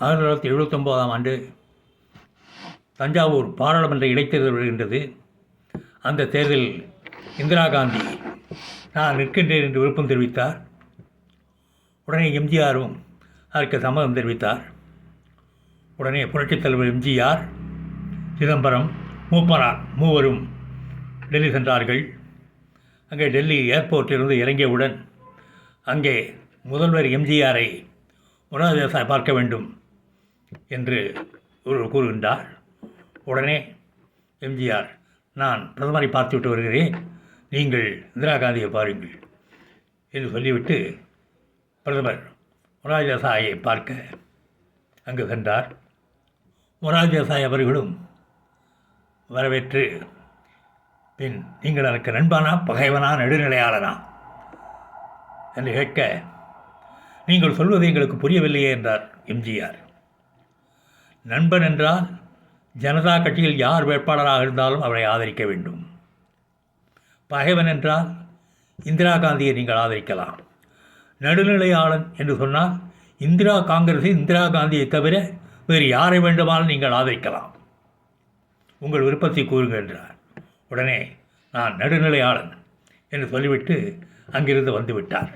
ஆயிரத்தி தொள்ளாயிரத்தி எழுபத்தொம்போதாம் ஆண்டு தஞ்சாவூர் பாராளுமன்ற இடைத்தேர்தல் வருகின்றது. அந்த தேர்தலில் இந்திரா காந்தி நான் நிற்கின்றேன் என்று விருப்பம் தெரிவித்தார். உடனே எம்ஜிஆரும் அதற்கு சம்மதம் தெரிவித்தார். உடனே புரட்சித் தலைவர் எம்ஜிஆர் சிதம்பரம் மூப்பனார் மூவரும் டெல்லி சென்றார்கள். அங்கே டெல்லி ஏர்போர்ட்டிலிருந்து இறங்கியவுடன் அங்கே முதல்வர் எம்ஜிஆரை உணவு தேசாய் பார்க்க வேண்டும் என்று கூறுகின்றார். உடனே எம்ஜிஆர் நான் பிரதமரை பார்த்துவிட்டு வருகிறேன். நீங்கள் இந்திரா காந்தியை பாருங்கள் என்று சொல்லிவிட்டு பிரதமர் மொராஜ் தேசாயை பார்க்க அங்கு சென்றார். மொராஜ் தேசாய் அவர்களும் வரவேற்று பின் நீங்கள் எனக்கு நண்பனா பகைவனா நெடுநிலையாளனா? என்று கேட்க நீங்கள் சொல்வது எங்களுக்கு புரியவில்லையே என்றார் எம்ஜிஆர். நண்பன் என்றால் ஜனதா கட்சியில் யார் வேட்பாளராக இருந்தாலும் அவரை ஆதரிக்க வேண்டும். பகைவன் என்றால் இந்திரா காந்தியை நீங்கள் ஆதரிக்கலாம். நடுநிலையாளன் என்று சொன்னால் இந்திரா காங்கிரஸில் இந்திரா காந்தியை தவிர வேறு யாரை வேண்டுமானாலும் நீங்கள் ஆதரிக்கலாம். உங்கள் விருப்பத்தை கூறுங்கள் என்றார். உடனே நான் நடுநிலையாளன் என்று சொல்லிவிட்டு அங்கிருந்து வந்துவிட்டார்